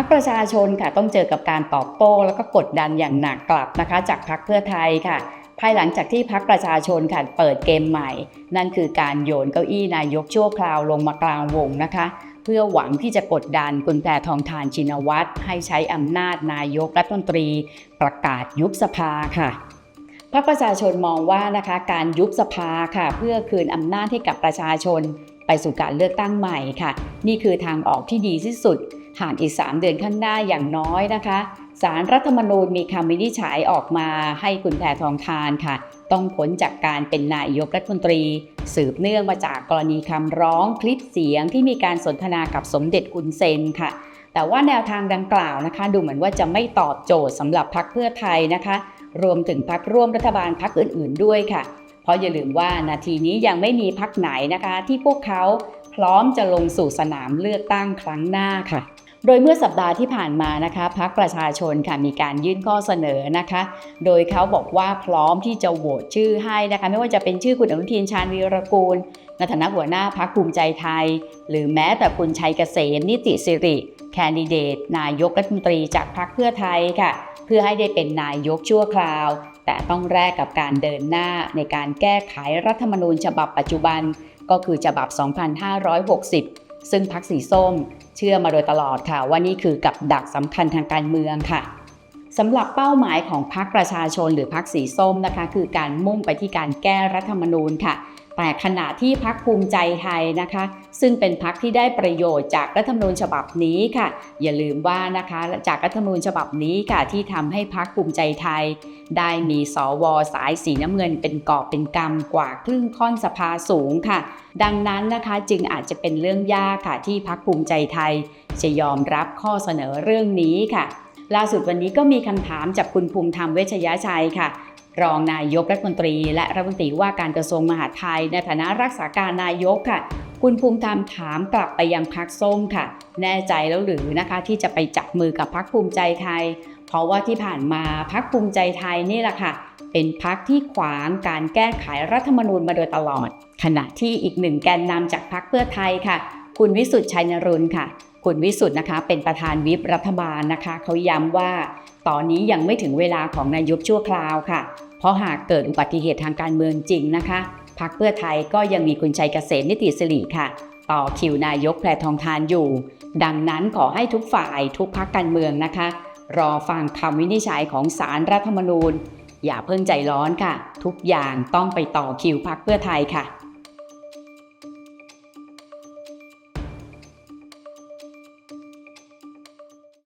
รรคประชาชนค่ะต้องเจอกับการตอบโต้แล้วก็กดดันอย่างหนักกลับนะคะ จากพรรคเพื่อไทยค่ะ ภายหลังจากที่พรรคประชาชนค่ะเปิดเกมใหม่ นั่นคือการโยนเก้าอี้นายกชั่วคราวลงมากลางวงนะคะ เพื่อหวังที่จะกดดันคุณแพรทองทานชินวัตรให้ใช้อำนาจนายกรัฐมนตรี ประกาศยุบสภาค่ะพรรคประชาชนมองว่านะคะการยุบสภาค่ะ เพื่อคืนอำนาจให้กับประชาชน ไปสู่การเลือกตั้งใหม่ค่ะ นี่คือทางออกที่ดีที่สุด ห่างอีก 3 เดือนข้างหน้าอย่างน้อยนะคะสารรัฐธรรมนูญมีคำวินิจฉัยออกมาให้คุณแพทองทานค่ะ ต้องพ้นจากการเป็นนายกรัฐมนตรี สืบเนื่องมาจากกรณีคำร้องคลิปเสียงที่มีการสนทนากับสมเด็จอุนเซนค่ะ แต่ว่าแนวทางดังกล่าวนะคะ ดูเหมือนว่าจะไม่ตอบโจทย์สำหรับพรรคเพื่อไทยนะคะ รวมถึงพรรคร่วมรัฐบาลพรรคอื่น ๆ ด้วยค่ะ เพราะอย่าลืมว่านาทีนี้ยังไม่มีพรรคไหนนะคะ ที่พวกเขาพร้อมจะลงสู่สนามเลือกตั้งครั้งหน้าค่ะ โดยเมื่อสัปดาห์ที่ผ่านมานะคะพรรคประชาชนค่ะมีการยื่นข้อเสนอนะคะ โดยเขาบอกว่าพร้อมที่จะโหวตชื่อให้นะคะ ไม่ว่าจะเป็นชื่อคุณอนุทินชาญวีรกูลในฐานะหัวหน้าพรรคภูมิใจไทย หรือแม้แต่คุณชัยเกษมนิติสิริ แคนดิเดต นายกรัฐมนตรีจากพรรคเพื่อไทยค่ะ เพื่อให้ได้เป็นนายกชั่วคราว แต่ต้องแลกกับการเดินหน้าในการแก้ไขรัฐธรรมนูญฉบับปัจจุบัน ก็คือฉบับ 2560 ซึ่งพรรคสีส้ม เชื่อมาโดยตลอดค่ะ ว่านี่คือกับดักสำคัญทางการเมืองค่ะสำหรับเป้าหมายของพรรคประชาชนหรือพรรคสีส้มนะคะ คือการมุ่งไปที่การแก้รัฐธรรมนูญค่ะ แต่ขณะที่พรรคภูมิใจไทยนะคะ ซึ่งเป็นพรรคที่ได้ประโยชน์จากรัฐธรรมนูญฉบับนี้ค่ะ อย่าลืมว่านะคะจากรัฐธรรมนูญฉบับนี้ค่ะที่ทำให้พรรคภูมิใจไทย ได้มีสวสายสีน้ำเงินเป็นกอบเป็นกำกว่าครึ่งค่อนสภาสูงค่ะ ดังนั้นนะคะจึงอาจจะเป็นเรื่องยากค่ะที่พรรคภูมิใจไทย จะยอมรับข้อเสนอเรื่องนี้ค่ะล่าสุดวันนี้ก็มีคำถามจากคุณภูมิธรรมเวชยชัยค่ะ รองนายกรัฐมนตรี และรัฐมนตรีว่าการกระทรวงมหาดไทย ในฐานะรักษาการนายกค่ะ คุณภูมิธรรมถามกลับไปยังพักส้มค่ะ แน่ใจแล้วหรือนะคะที่จะไปจับมือกับพักภูมิใจไทย เพราะว่าที่ผ่านมาพักภูมิใจไทยนี่แหละค่ะเป็นพักที่ขวางการแก้ไขรัฐธรรมนูญมาโดยตลอด ขณะที่อีกหนึ่งแกนนำจากพักเพื่อไทยค่ะ คุณวิสุทธิ์ชัยนรุนค่ะ คุณวิสุทธ์นะคะ เป็นประธานวิปรัฐบาลนะคะ เขาย้ำว่า ตอนนี้ยังไม่ถึงเวลาของนายกชั่วคราวค่ะ เพราะหากเกิดอุบัติเหตุทางการเมืองจริงนะคะพักเพื่อไทยก็ยังมีคุณชัยเกษมนิติสิริค่ะ ต่อคิวนายกแพรทองทานอยู่ ดังนั้นขอให้ทุกฝ่ายทุกพักการเมืองนะคะ รอฟังคำวินิจฉัยของสารรัฐธรรมนูญ อย่าเพิ่งใจร้อนค่ะ ทุกอย่างต้องไปต่อคิวพักเพื่อไทยค่ะ